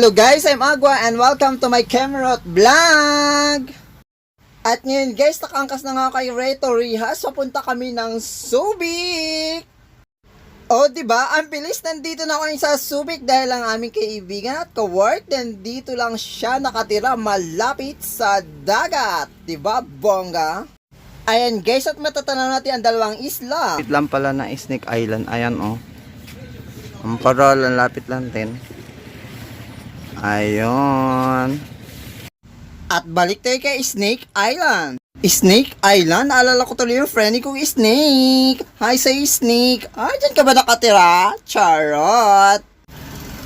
Hello guys, I'm Agua and welcome to my Camerot Vlog! At ngayon guys, nakangkas na nga kay Reto Rihas, papunta kami ng Subic! O, di ba? Ang bilis nandito na kami sa Subic dahil ang aming kaibigan at ka-work, nandito lang siya nakatira malapit sa dagat. Ba, bongga? Ayan guys, at matatanaw natin ang dalawang isla. Lapit lang pala na Snake Island. Ayan oh. Ang parol, ang lapit lang din. Ayun. At balik tayo kay Snake Island. Snake Island? Naalala ko tuloy yung friend kong Snake. Hi sa Snake. Ay, dyan ka ba nakatira? Charot.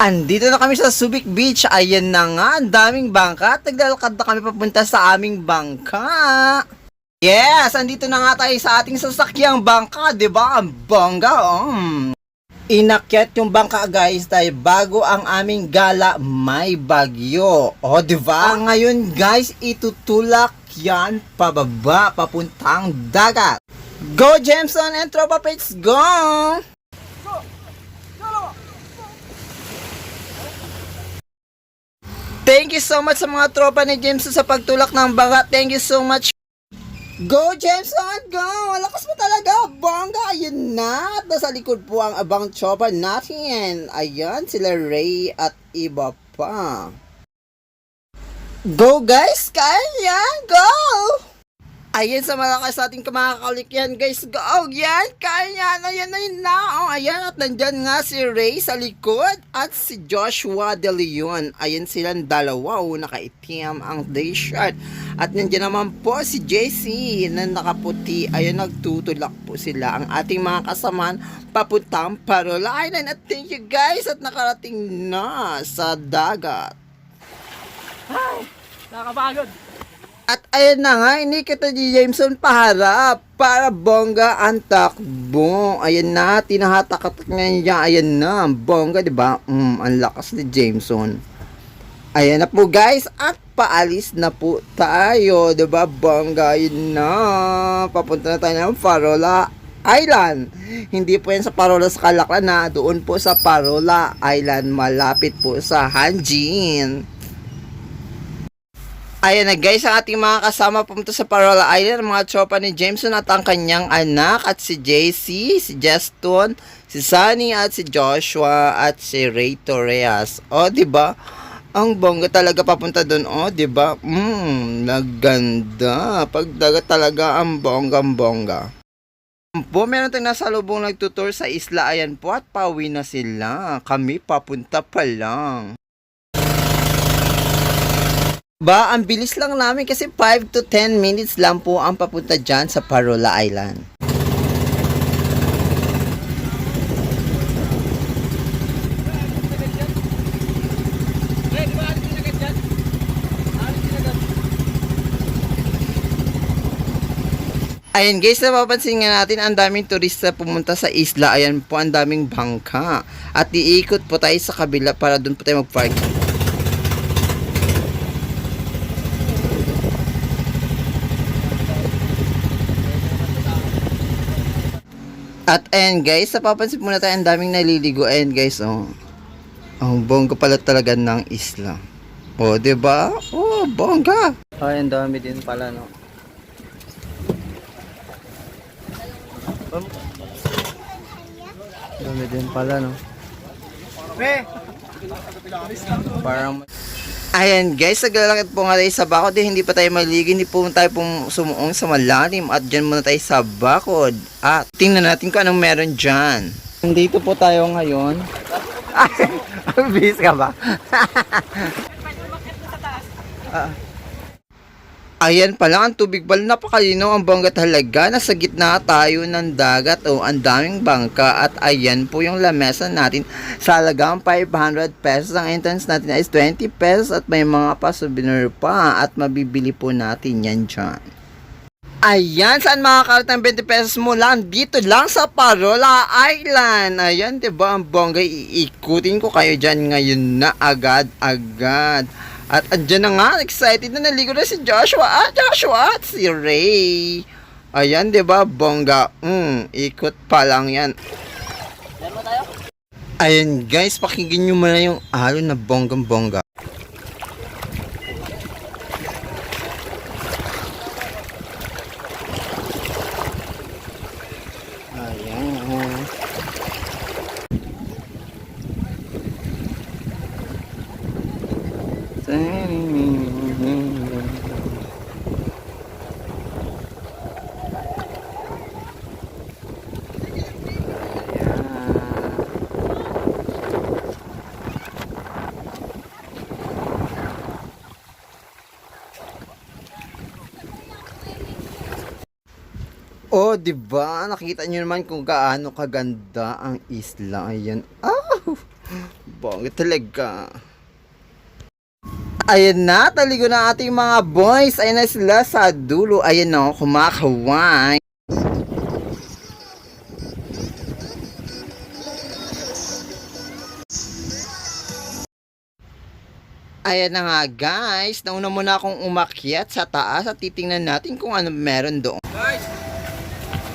Andito na kami sa Subic Beach. Ayan na nga, ang daming bangka. Naglalakad na kami papunta sa aming bangka. Yes, andito na nga tayo sa ating sasakyang bangka, 'di ba? Ang bongga, um. Inakyat yung bangka guys dahil bago ang aming gala may bagyo. O di ba? Ngayon guys, itutulak yan pababa papuntang dagat. Go Jameson and Tropa Pits, go! Thank you so much sa mga tropa ni Jameson sa pagtulak ng bangka. Thank you so much. Go, Jameson! Go! Lakas mo talaga! Bongga! Ayun na! At nasa likod po ang abang chopper natin. Ayan, sila Ray at iba pa. Go, guys! Kaya! Go! Ayan sa malakas ating kamakakalik yan, guys. Go! Yan! Kaya na! Yan na yun na! Oh, ayan, at nandyan nga si Ray sa likod at si Joshua De Leon. Ayan silang dalawa. Oh, nakaitim ang day shirt. At nandiyan naman po si JC na nakaputi. Ayun, nagtutulak po sila. Ang ating mga kasamaan papuntang Parola Island. At thank you guys at nakarating na sa dagat. Nakapagod. At ayun na nga, ini kita ni Jameson paharap para bongga ang takbo. Ayan na, tinahatak-hatak na niya. Ayan na, bongga, di ba? Mm, ang lakas ni Jameson. Ayan na po guys, at paalis na po tayo, 'di ba? Bongga, yun na. Papunta na tayo ng Parola Island. Hindi po yan sa Parola sa Kalaklan na, doon po sa Parola Island, malapit po sa Hanjin. Ayan na guys, ang ating mga kasama pumunta sa Parola Island, mga tropa ni Jameson at ang kanyang anak at si JC, si Justin, si Sunny at si Joshua at si Ray Torres. O, di ba? Ang bongga talaga papunta doon, o, di ba? Mm, naganda. Pagdagat talaga ang bonggang bongga. Po, meron tayong nasa lubong nagtutour sa isla. Ayan po at pauwi na sila. Kami papunta pa lang. Ba, ang bilis lang namin kasi 5 to 10 minutes lang po ang papunta dyan sa Parola Island. Ayan guys, napapansin nga natin ang daming turista pumunta sa isla. Ayan po ang daming bangka. At iikot po tayo sa kabila para doon po tayo mag-park. At ayan guys, napapansin po na tayo ang daming naliligo. Ayan guys, oh. Ang bongga pala talaga ng isla. O, oh, 'di ba? Oh, bongga. Ay, ang dami din pala no. Dami din pala no. Parang Ayan guys, naglalakad po nga tayo sa bakod. Eh, hindi pa tayo maligi, hindi po tayo pong sumuong sa malalim. At dyan muna tayo sa bakod. At tingnan natin kung anong meron dyan. Nandito po tayo ngayon. Bis ka ba? Ah. Ayan pala, ang tubig pala napakalinaw ang bangga talaga. Nasa gitna tayo ng dagat o ang daming bangka at ayan po yung lamesa natin sa halagang 500 pesos. Ang entrance natin is 20 pesos at may mga pa souvenir pa at mabibili po natin yan dyan. Ayan, saan makakalit ng 20 pesos mo lang? Dito lang sa Parola Island. Ayan, di ba ang bongga? Iikutin ko kayo dyan ngayon na agad-agad. At andyan na nga, excited na naligo na si Joshua. Ah, Joshua at si Ray. Ayan, di ba, bongga? Mm, ikot pa lang yan. Ayan guys, pakinggan nyo muna yung alon na bonggang Oh, 'di ba? Nakita niyo naman kung gaano kaganda ang isla. Ayan. Ah! Bongga talaga. Ayan na, taligo na ating mga boys. Ayan na sila sa dulo. Ayan na, kumakaway. Ayan na nga guys, nauna muna akong umakyat sa taas at titingnan natin kung ano meron doon. Guys,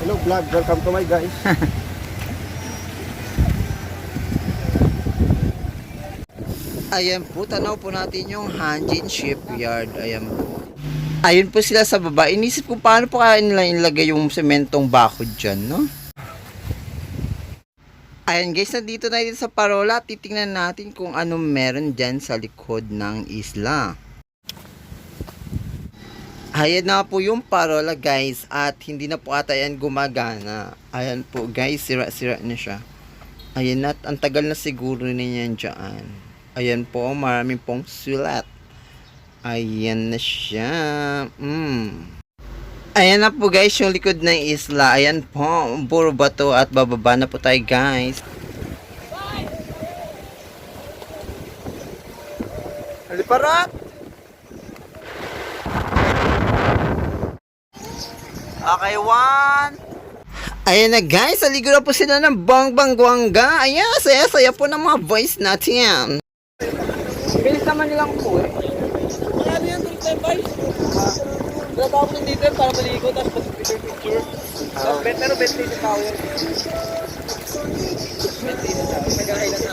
Hello vlog, welcome to my guys. Ayan po, tanaw po natin yung Hanjin Shipyard. Ayan po. Ayun po sila sa baba. Inisip ko paano po kaya nila ilagay yung sementong bakod dyan, no? Ayan guys, nandito na dito sa Parola. Titingnan natin kung ano meron dyan sa likod ng isla. Ayan na po yung Parola guys. At hindi na po ata yan gumagana. Ayan po guys, sira-sira na siya. Ayan at ang tagal na siguro niyan dyan. Ayan po, maraming pong sulat. Ayan na siya. Mm. Ayan na po guys, yung likod ng isla. Ayan po, puro bato at bababa na po tayo guys. Haliparat! Okay, one. Ayan na guys, aligo na po sila ng bang bang guangga. Ayan, saya-saya po ng mga voice natin. Bilis naman nilang po eh. Ano yan, tuloy tayo, guys. Ako nandito yan para maligo, tapos mag-picture picture. Tapos bet, pero bet din tao yan. Bet din tao. Nag-highlight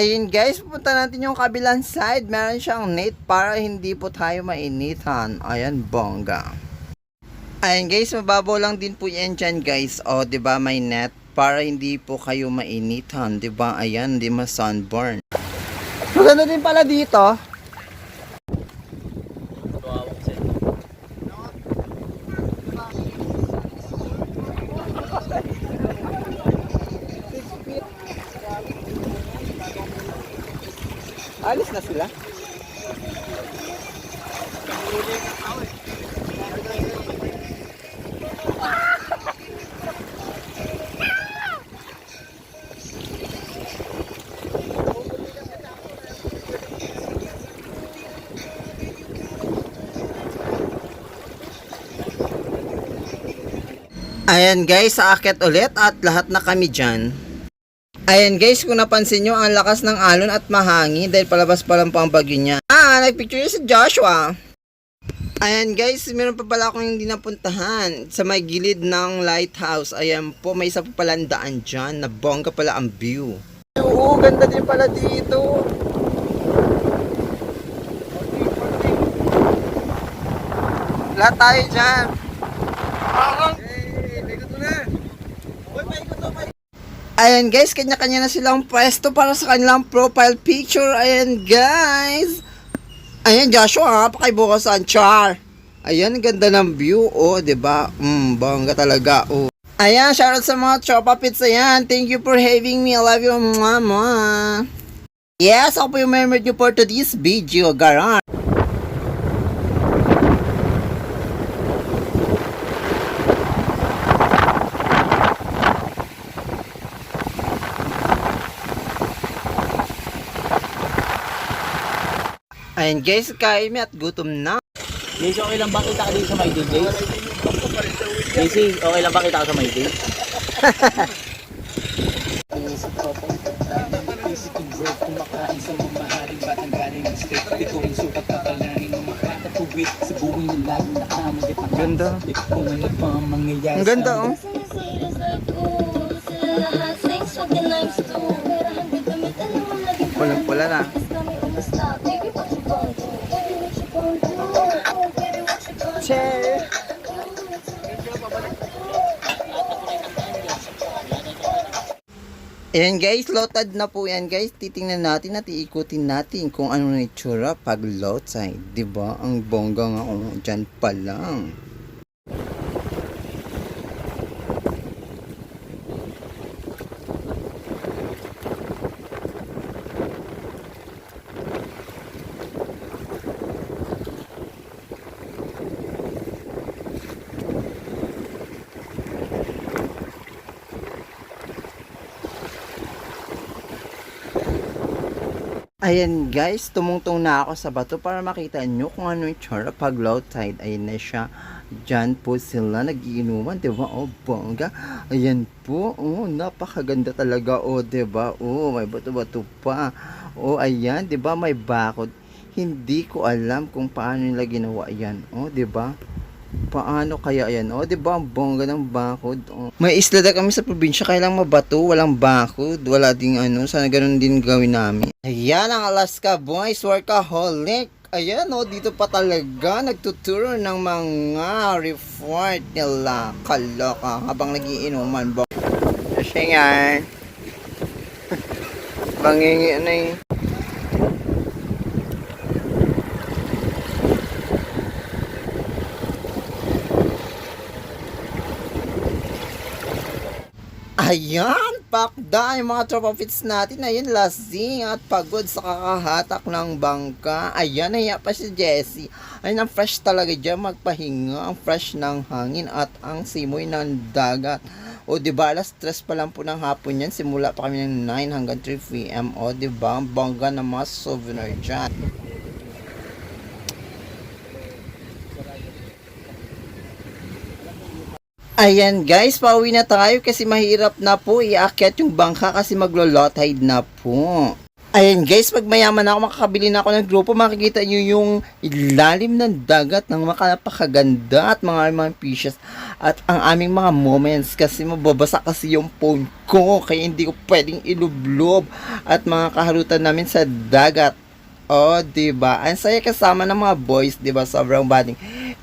Ayun guys, pupunta natin yung kabilang side. Meron siyang net para hindi po tayo mainitan. Ayan, bongga. Ayun guys, mababaw lang din po yan dyan guys. O, di ba may net para hindi po kayo mainitan. Ba Ayan, di ma sunburn. Maganda din pala dito. Alis na sila. Ayan guys, aakyat ulit at lahat na kami dyan. Ayan guys, kung napansin nyo, ang lakas ng alon at mahangin dahil palabas pa lang po ang bagyo niya. Ah, nagpicture niya si Joshua. Ayan guys, meron pa pala akong hindi napuntahan sa may gilid ng lighthouse. Ayan po, may isa pa palang daan dyan na bongga pala ang view. Oo, ganda din pala dito. Lahat tayo dyan. Ayan guys, kanya-kanya na silang pwesto para sa kanilang profile picture. Ayan guys. Ayan Joshua, pakaibukas ang char. Ayan, ganda ng view. Oh, 'di ba? Mm, bangga talaga. Oh. Ayan, shoutout sa mga Chopa Pits. Ayan, thank you for having me. I love you, mama. Yes, ako po yung member nyo for today's video. Garan. Ayan guys, kain mi at gutom na. Casey, okay lang ba kita ka dito sa my day, Casey? Casey, okay lang ba kita ka sa my day? Sa buhay ng nakamagit ang Ganda. Kung ano pa ang mangyayari Ang ganda sa oh. Walang pula na. Che! Ayan guys, loaded na po yan guys. Titingnan natin at iikutin natin kung ano na itsura pag tide. 'Di ba Ang bongga nga oh, dyan pa lang. Ayan guys, tumungtong na ako sa bato para makita nyo kung ano yung tsura pag low tide. Ayan na siya. Diyan po sila nagiinuman, di ba? Oh, bongga. Ayan po. Oh, napakaganda talaga. Oh, di ba? Oh, may bato-bato pa. Oh, ayan, di ba? May bakod. Hindi ko alam kung paano nila ginawa yan. Oh, di ba? Paano kaya yan? O, di ba? Ang bongga ng bakod. O. May isla na kami sa probinsya, kaya lang mabato, walang bakod, wala ding ano, sana ganun din gawin namin. Ayan ang Alaska Boys Workaholic. Ayan o, dito pa talaga nagtuturo ng mga report nila. Kaloka, habang nagiinuman. Bo- Kasi nga, bangingi na eh. Ayan, pakda yung mga tropa fits natin. Ayan, lasing at pagod sa kakahatak ng bangka. Ayan, naya pa si Jessie. Ayan, ang fresh talaga dyan magpahinga. Ang fresh ng hangin at ang simoy ng dagat. O, di ba, alas stress pa lang po ng hapon yan. Simula pa kami ng 9 hanggang 3 p.m. O, di ba, ang bangga na mga souvenir dyan. Ayan guys, pauwi na tayo kasi mahirap na po iakyat yung bangka kasi maglo-low tide na po. Ayan guys, pag mayaman ako, makakabili na ako ng grupo, makikita nyo yung ilalim ng dagat ng mga napakaganda at mga mga fishes at ang aming mga moments kasi mababasa kasi yung phone ko kaya hindi ko pwedeng ilublob at mga kaharutan namin sa dagat. Oh, 'di ba? Ang saya kasama ng mga boys, 'di ba? Sobrang bading.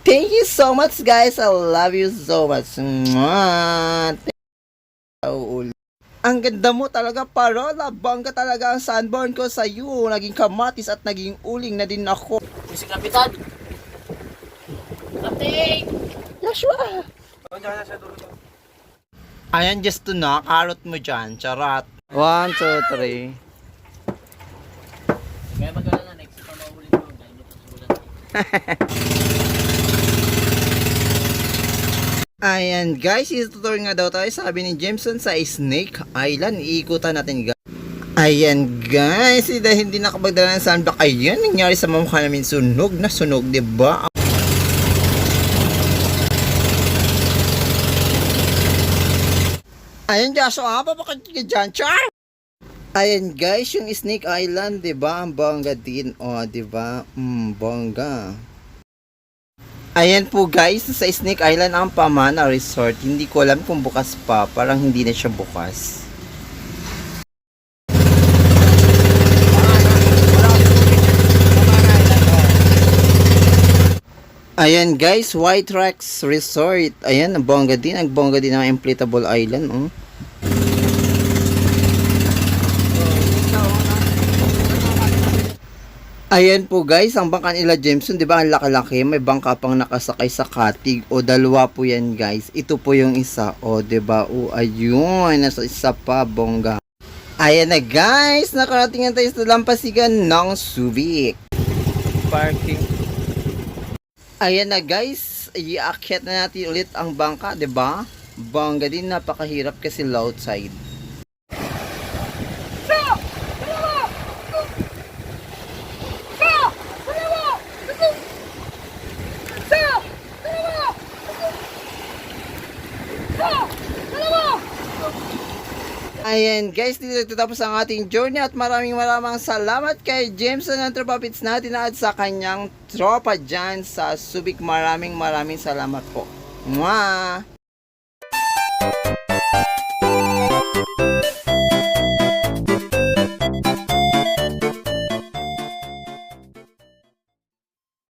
Thank you so much, guys. I love you so much. Mwah! Ang ganda mo talaga, parola. Bangga talaga ang sunburn ko sa iyo. Naging kamatis at naging uling na din ako. Si Kapitan! Captain! Joshua! Ayan, just to na. Karot mo dyan. Charat. One, two, three. Kaya magkala na next time mahuli ko. Dahil ito sulat. Ayan guys, itutur nga daw tayo sabi ni Jameson sa Snake Island. Iikutan natin guys. Ayan guys, eh, dahil hindi nakapagdala ng sandbag, ayan, nangyari sa mamukha namin sunog na sunog, ba? Ayan, Joshua, papakit ka dyan, char! Ayan guys, yung Snake Island, ba? Ang bongga din, oh, 'di ba? Mm, bongga. Ayan po guys, sa Snake Island ang Pamana Resort. Hindi ko alam kung bukas pa, parang hindi na siya bukas. Ayan guys, White Rocks Resort. Ayan, bongga din. Ang bongga din ng inflatable island. Oh. Ayan po guys, ang bangka nila Jameson, 'di ba? Ang laki-laki, may bangka pang nakasakay sa katig o dalawa po 'yan, guys. Ito po yung isa, o 'di ba? O ayun, nasa isa pa bongga. Ayan na guys, nakarating na tayo sa lampasigan ng Subic. Parking. Ayan na guys, iakyat na natin ulit ang bangka, 'di ba? Bongga din, napakahirap kasi low tide. Ayan guys, dito nagtatapos ang ating journey at maraming maraming salamat kay James ng Tropapits natin at sa kanyang tropa dyan sa Subic. Maraming maraming salamat po. Mwah!